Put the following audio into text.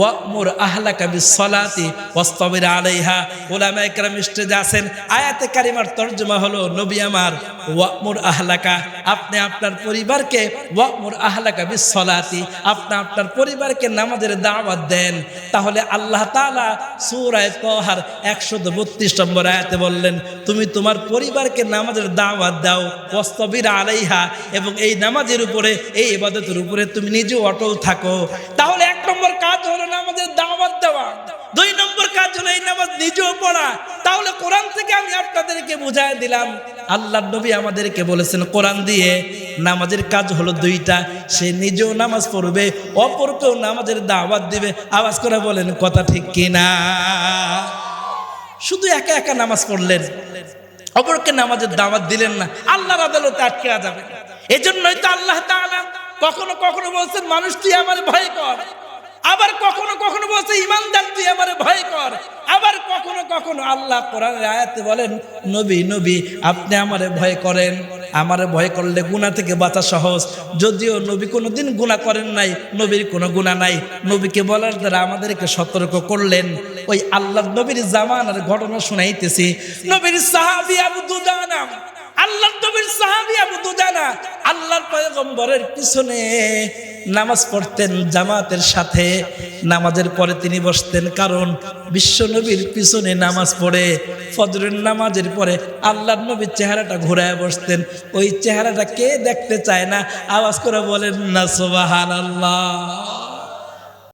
ওয়ামুর আহলাকা বিসসালাতি ওয়াসতাবির আলাইহা। উলামা ইকরাম স্টেজে আছেন। আয়াতে কারিমার তরজমা হলো, নবী আমার ওয়ামুর আহলাকা, আপনি আপনার পরিবারকে ওয়ামুর আহলাকা বিসসালাতি, আপনি আপনার পরিবারকে নামাজের দাওয়াত দেন। তাহলে আল্লাহ তাআলা সূরা তাহার 132 নম্বর আয়াতে বললেন, তুমি তোমার পরিবারকে নামাজের দাওয়াত দাও, ওয়াসতাবির আলাইহা, এবং এই নামাজের উপরে, এই ইবাদতের উপরে তুমি নিজেও অটল থাকো। তাহলে এক নম্বর নামাজ নিজেও পড়া। তাহলে কোরআন থেকে আমি আপনাদেরকে বুঝাই দিলাম। আল্লাহ নবী আমাদেরকে বলেছেন, কোরআন দিয়ে নামাজের কাজ হলো দুইটা। সে নিজেও নামাজ পড়বে, অপরকেও নামাজের দাওয়াত দিবে। আওয়াজ করে বলেন, কথা ঠিক কিনা? শুধু একা একা নামাজ পড়লেন, অপরকে নামাজের দাওয়াত দিলেন না। আল্লাহর আদালতে আটকে যাবে। এজন্যই তো আল্লাহ কখনো কখনো বলছেন, মানুষ তুই আমার ভয় কর। আবার কখনো কখনো বলছে, ইমানদার তুই আমার ভয় কর। কখনো আল্লাহ কোরআনের আয়াতে বলেন, নবী নবী, আপনি আমারে ভয় করেন। আমারে ভয় করলে গুণা থেকে বাঁচা সহজ। যদিও নবী কোনোদিন গুণা করেন নাই, নবীর কোনো গুণা নাই। নবীকে বলার দ্বারা আমাদেরকে সতর্ক করলেন। ওই আল্লাহ নবীর জামানার ঘটনা শুনাইতেছি। নবীর সাহাবি আবু দুজানা আল্লাহ নবীর সাহাবি আবু দুজানা আল্লাহর পয়গম্বরের পিছনে নামাজ পড়তেন জামাতের সাথে। নামাজের পরে তিনি বসতেন, কারণ বিশ্বনবীর পিছনে নামাজ পড়ে। ফজরের নামাজের পরে আল্লাহ নবীর চেহারাটা ঘুরায় বসতেন। ওই চেহারাটা কে দেখতে চায় না? আওয়াজ করে বলেন, না সোবাহান আল্লাহ